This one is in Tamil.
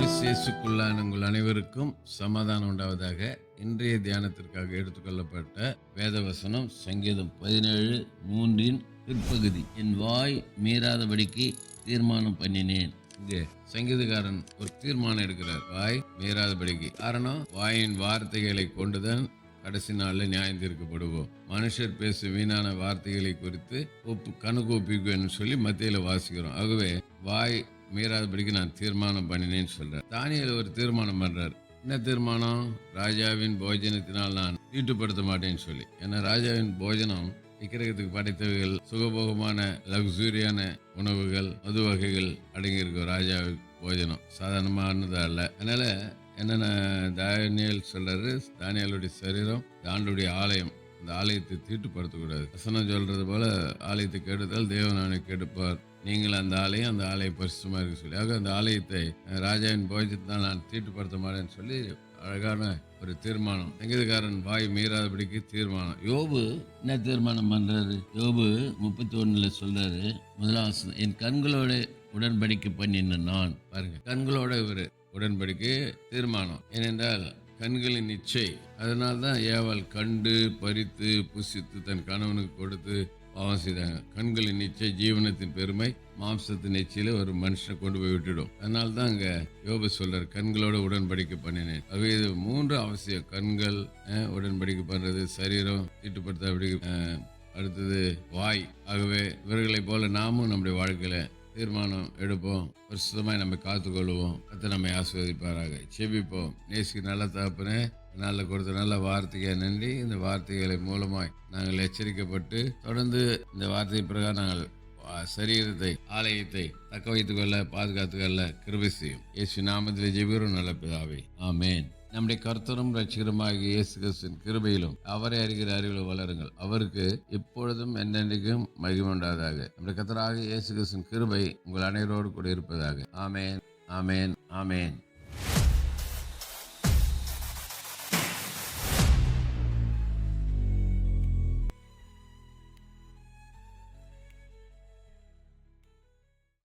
இயேசுக்குள்ளான உங்கள் அனைவருக்கும் சமாதானம் உண்டாவதாக இன்றைய தியானத்திற்காக எடுத்துக்கொள்ளப்பட்ட வேதவசனம் சங்கீதம் பதினேழு மூன்றின் பிற்பகுதி. என் வாய் மீறாதபடிக்கு தீர்மானம் பண்ணினேன். இங்கே சங்கீதக்காரன் ஒரு தீர்மானம் எடுக்கிறார். வாய் மீறாதபடிக்கு. காரணம் வாயின் வார்த்தைகளை கொண்டுதான் கடைசி நாளில் நியாயம் தீர்க்கப்படுவோம். மனுஷர் பேசும் வீணான வார்த்தைகளை குறித்து ஒப்பு கணக்கு ஒப்பிக்குவேன்னு சொல்லி மத்தியில் வாசிக்கிறோம். ஆகவே வாய் மீறாதபடிக்கு நான் தீர்மானம் பண்ணினேன்னு சொல்கிறார் தானியல் ஒரு தீர்மானம் பண்ணுறார் என்ன தீர்மானம்? ராஜாவின் போஜனத்தினால் நான் தீட்டுப்படுத்த மாட்டேன்னு சொல்லி. ஏன்னா ராஜாவின் போஜனம் விக்கிரகத்துக்கு படைத்தவைகள் சுகபோகமான லக்ஸூரியான உணவுகள் மது வகைகள் அடங்கியிருக்கும் ராஜாவுக்கு போஜனம். சாதாரணமானது அல்ல அதனால என்னென்ன தானியல் சொல்றாரு? தானியலுடைய சரீரம் ஆண்டுடைய ஆலயம். இந்த ஆலயத்தை தீட்டுப்படுத்தக்கூடாது. வசனம் சொல்றது போல ஆலயத்தை கெடுத்தால் தேவனானை கெடுப்பார். நீங்கள் அந்த ஆலயம் அந்த ஆலய பரிசுமா இருக்கு சொல்லி. ஆக அந்த ஆலயத்தை ராஜாவின் போஜத்தை தான் நான் தீட்டுப்படுத்த மாட்டேன்னு சொல்லி அழகான ஒரு தீர்மானம். சங்கீதக்காரன் வாய் மீறாதபடிக்கு தீர்மானம். யோபு என்ன தீர்மானம் பண்றாரு? யோபு முப்பத்தி ஒண்ணுல சொல்றாரு முதலாவது என் கண்களோட உடன்படிக்கை பண்ணின நான். பாருங்க கண்களோட இவர் உடன்படிக்கை தீர்மானம். ஏனென்றால் கண்களின் இச்சை. அதனால தான் ஏவல் கண்டு பறித்து புசித்து தன் கணவனுக்கு கொடுத்து பாவம் செய்தாங்க. கண்களின் இச்சை ஜீவனத்தின் பெருமை மாம்சத்தின் எச்சியில ஒரு மனுஷனை கொண்டு போய் விட்டுடும். அதனால தான் அங்க யோப சொல்றார் கண்களோட உடன்படிக்கை பண்ணினேன். அவை இது மூன்று அவசியம் கண்கள் உடன்படிக்கை பண்றது சரீரம் தீட்டுப்படுத்த அப்படி அடுத்தது வாய். ஆகவே இவர்களைப் போல நாமும் நம்முடைய வாழ்க்கையில தீர்மானம் எடுப்போம். பரிசுத்தமாய் நம்ம காத்துக்கொள்வோம். கத்த நம்மை ஆஸ்வதிப்பாராக செபிப்போம் நேசிக்கு நல்ல தகப்பனே நல்ல கொடுத்த நல்ல வார்த்தையை நன்றி. இந்த வார்த்தைகளை மூலமாய் நாங்கள் எச்சரிக்கப்பட்டு தொடர்ந்து இந்த வார்த்தை பிரகாரம் நாங்கள் சரீரத்தை ஆலயத்தை தக்க வைத்துக் கொள்ள பாதுகாத்து கொள்ள கிருபை செய்யும். இயேசு நாமத்தில் ஜெபிரும் நல்ல பிதாவே. ஆமேன். நம்முடைய கர்த்தரும் ரட்சகருமாகிய இயேசு கிறிஸ்துவின் கிருபையிலும் அவரை அறிகிற அறிவில் வளருங்கள். அவருக்கு இப்பொழுதும் என்னென்றைக்கும் மகிமை நம்முடைய கர்த்தராக இயேசு கிறிஸ்துவின் கிருபை உங்கள் அனைவரோடு கூட இருப்பதாக. ஆமேன். ஆமேன். ஆமேன்.